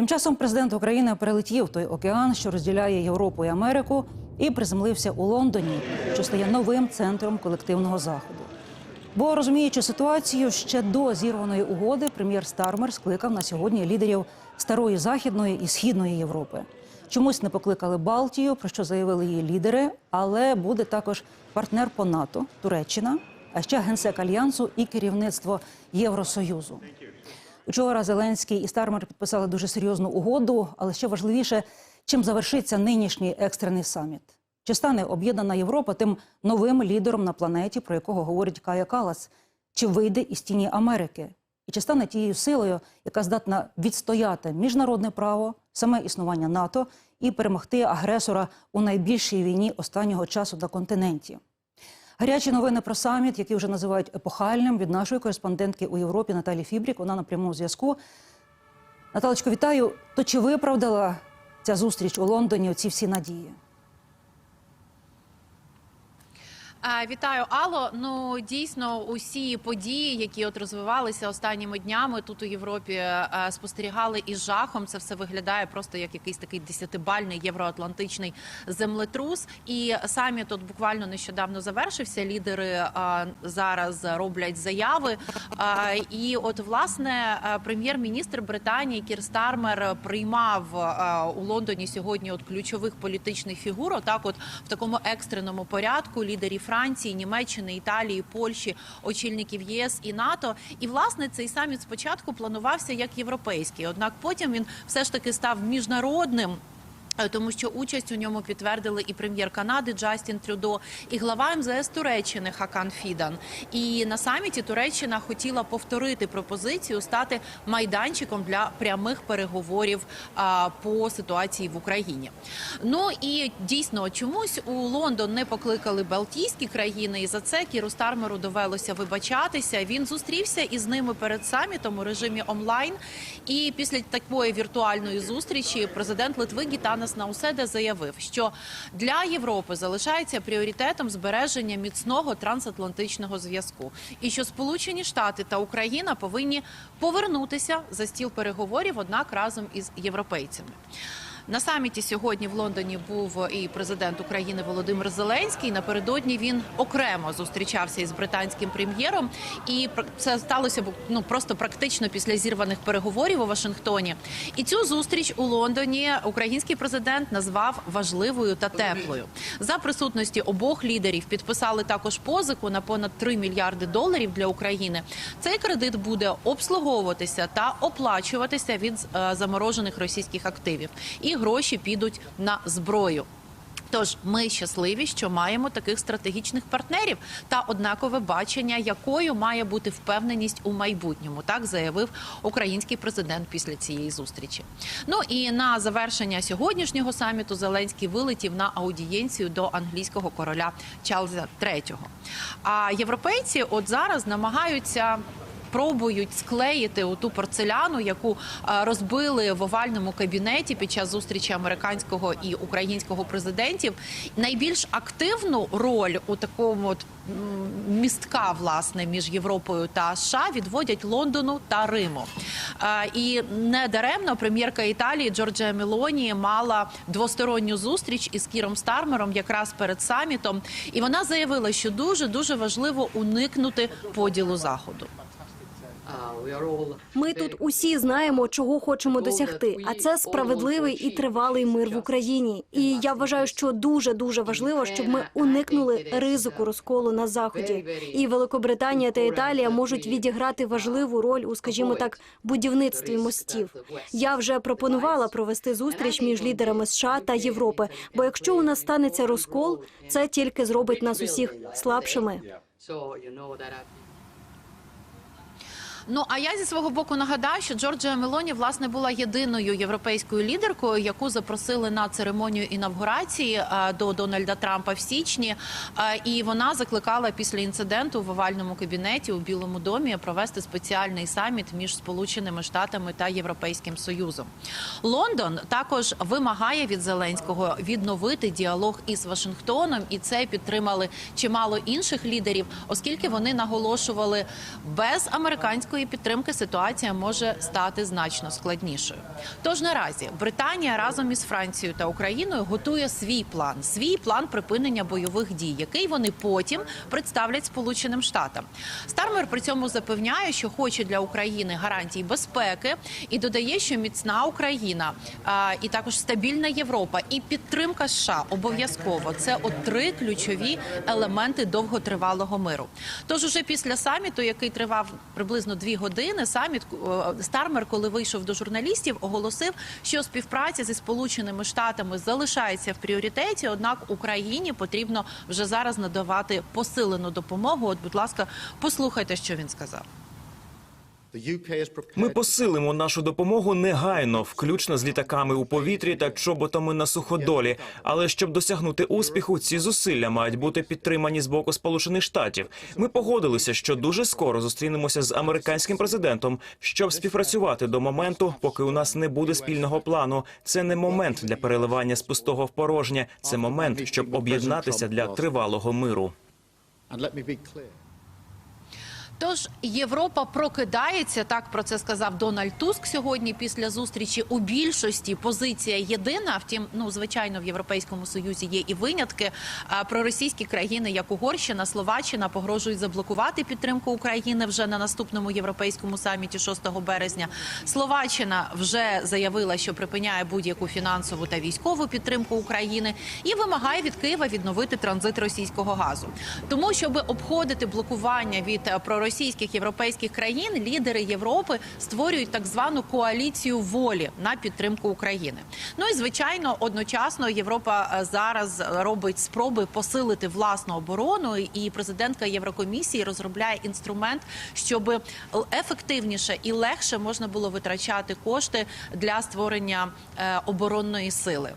Тим часом президент України перелетів той океан, що розділяє Європу і Америку, і приземлився у Лондоні, що стає новим центром колективного заходу. Бо розуміючи ситуацію, ще до зірваної угоди прем'єр Стармер скликав на сьогодні лідерів старої західної і східної Європи. Чомусь не покликали Балтію, про що заявили її лідери, але буде також партнер по НАТО Туреччина, а ще генсек альянсу і керівництво Євросоюзу. Вчора Зеленський і Стармер підписали дуже серйозну угоду, але ще важливіше, чим завершиться нинішній екстрений саміт. Чи стане об'єднана Європа тим новим лідером на планеті, про якого говорить Кая Калас? Чи вийде із тіні Америки? І чи стане тією силою, яка здатна відстояти міжнародне право, саме існування НАТО і перемогти агресора у найбільшій війні останнього часу на континенті? Гарячі новини про саміт, які вже називають епохальним, від нашої кореспондентки у Європі Наталі Фібрік. Вона на прямому зв'язку. Наталочко, вітаю. То чи виправдала ця зустріч у Лондоні ці всі надії? Вітаю, Алло. Ну дійсно, усі події, які от розвивалися останніми днями тут у Європі, е, спостерігали із жахом. Це все виглядає просто як якийсь такий десятибальний євроатлантичний землетрус. І саміт тут буквально нещодавно завершився. Лідери е, зараз роблять заяви. Е, І от власне прем'єр-міністр Британії Кір Стармер приймав у Лондоні сьогодні от ключових політичних фігур. Отак, от в такому екстреному порядку лідерів Франції, Німеччини, Італії, Польщі, очільників ЄС і НАТО. І власне цей саміт спочатку планувався як європейський однак потім він все ж таки став міжнародним. Е, Тому що участь у ньому підтвердили і прем'єр Канади Джастін Трюдо, і глава МЗС Туреччини Хакан Фідан. І на саміті Туреччина хотіла повторити пропозицію стати майданчиком для прямих переговорів а, по ситуації в Україні. Ну і дійсно чомусь у Лондон не покликали Балтійські країни, і за це Кіру Стармеру довелося вибачатися. Він зустрівся із ними перед самітом у режимі онлайн. І після такої віртуальної зустрічі президент Литви Гітанас Науседа заявив, що для Європи залишається пріоритетом збереження міцного трансатлантичного зв'язку, і що Сполучені Штати та Україна повинні повернутися за стіл переговорів, однак разом із європейцями. На саміті сьогодні в Лондоні був і президент України Володимир Зеленський. Напередодні він окремо зустрічався із британським прем'єром, і це сталося ну просто практично після зірваних переговорів у Вашингтоні. І цю зустріч у Лондоні український президент назвав важливою та теплою. За присутності обох лідерів підписали також позику на понад 3 мільярди доларів для України. Цей кредит буде обслуговуватися та оплачуватися від е, заморожених російських активів, і гроші підуть на зброю. Тож ми щасливі, що маємо таких стратегічних партнерів та однакове бачення, якою має бути впевненість у майбутньому. Так заявив український президент після цієї зустрічі. Ну і на завершення сьогоднішнього саміту Зеленський вилетів на аудієнцію до англійського короля Чарльза III. А європейці от зараз намагаються пробують склеїти ту порцеляну, яку е, розбили в овальному кабінеті під час зустрічі американського і українського президентів. Найбільш активну роль у такому от містка власне між Європою та США відводять Лондону та Риму. Е, І не даремно прем'єрка Італії Джорджія Мелоні мала двосторонню зустріч із Кіром Стармером якраз перед самітом. І вона заявила, що дуже дуже важливо уникнути поділу заходу. Ми тут усі знаємо, чого хочемо досягти, а це справедливий і тривалий мир в Україні. І я вважаю, що дуже дуже важливо, щоб ми уникнули ризику розколу на заході. І Великобританія та Італія можуть відіграти важливу роль у, скажімо так, будівництві мостів. Я вже пропонувала провести зустріч між лідерами США та Європи. Бо якщо у нас станеться розкол, це тільки зробить нас усіх слабшими. Ну а я зі свого боку нагадаю, що Джорджія Мелоні власне була єдиною європейською лідеркою, яку запросили на церемонію інавгурації е, до Дональда Трампа в січні. Е, І вона закликала після інциденту в овальному кабінеті у Білому домі провести спеціальний саміт між Сполученими Штатами та Європейським Союзом. Лондон також вимагає від Зеленського відновити діалог із Вашингтоном, і це підтримали чимало інших лідерів, оскільки вони наголошували без американського американської підтримки ситуація може стати значно складнішою. Тож наразі Британія разом із Францією та Україною готує свій план, свій план припинення бойових дій, який вони потім представлять Сполученим Штатам. Стармер при цьому запевняє, що хоче для України гарантій безпеки і додає, що міцна Україна а, і також стабільна Європа і підтримка США обов'язково. Це от три ключові елементи довготривалого миру. Тож уже після саміту, який тривав приблизно дві години, саміт е, Стармер, коли вийшов до журналістів, оголосив, що співпраця зі сполученими штатами залишається в пріоритеті однак Україні потрібно вже зараз надавати посилену допомогу. От, будь ласка, послухайте, що він сказав. Ми посилимо нашу допомогу негайно, включно з літаками у повітрі та чоботами на суходолі. Але щоб досягнути успіху, ці зусилля мають бути підтримані з боку Сполучених Штатів. Ми погодилися, що дуже скоро зустрінемося з американським президентом, щоб співпрацювати до моменту, поки у нас не буде спільного плану. Це не момент для переливання з пустого в порожнє. Це момент, щоб об'єднатися для тривалого миру. Тож Європа прокидається. Так про це сказав Дональд Туск сьогодні. Після зустрічі у більшості позиція єдина. Втім, ну звичайно, в Європейському Союзі є і винятки. А проросійські країни, як Угорщина, Словаччина, погрожують заблокувати підтримку України вже на наступному європейському саміті 6 березня. Словаччина вже заявила, що припиняє будь-яку фінансову та військову підтримку України і вимагає від Києва відновити транзит російського газу. Тому, щоб обходити блокування від е, проросійських європейських країн, лідери Європи створюють так звану коаліцію волі на підтримку України. Ну і звичайно, одночасно Європа е, зараз робить спроби посилити власну оборону, і президентка Єврокомісії розробляє інструмент, щоб ефективніше і легше можна було витрачати кошти для створення е, оборонної сили.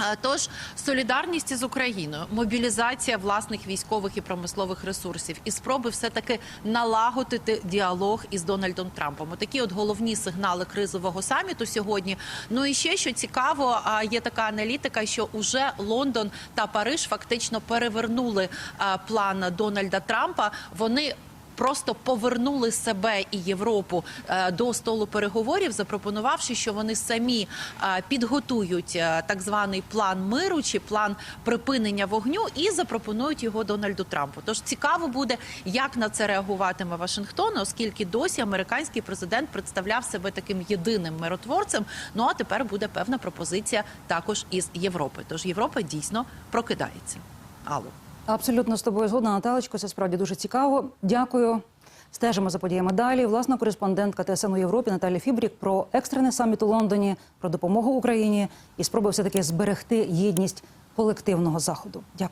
Е, Тож солідарність із Україною, мобілізація власних військових і промислових ресурсів і спроби все таки налагодити діалог із Дональдом Трампом. Такі от головні сигнали кризового саміту сьогодні. Ну і ще що цікаво, є така аналітика, що уже Лондон та Париж фактично перевернули план Дональда Трампа. Вони Просто повернули себе і Європу е, до столу переговорів, запропонувавши, що вони самі е, підготують е, так званий план миру чи план припинення вогню і запропонують його Дональду Трампу. Тож цікаво буде, як на це реагуватиме Вашингтон, оскільки досі американський президент представляв себе таким єдиним миротворцем. Ну а тепер буде певна пропозиція також із Європи. Тож Європа дійсно прокидається. Алло. Абсолютно з тобою згодна, Наталечко. Це справді дуже цікаво. Дякую. Стежимо за подіями далі. Власна кореспондентка ТСН у Європі Наталі Фібрік про екстрений саміт у Лондоні, про допомогу Україні і спроби все таки зберегти єдність колективного заходу. Дякую.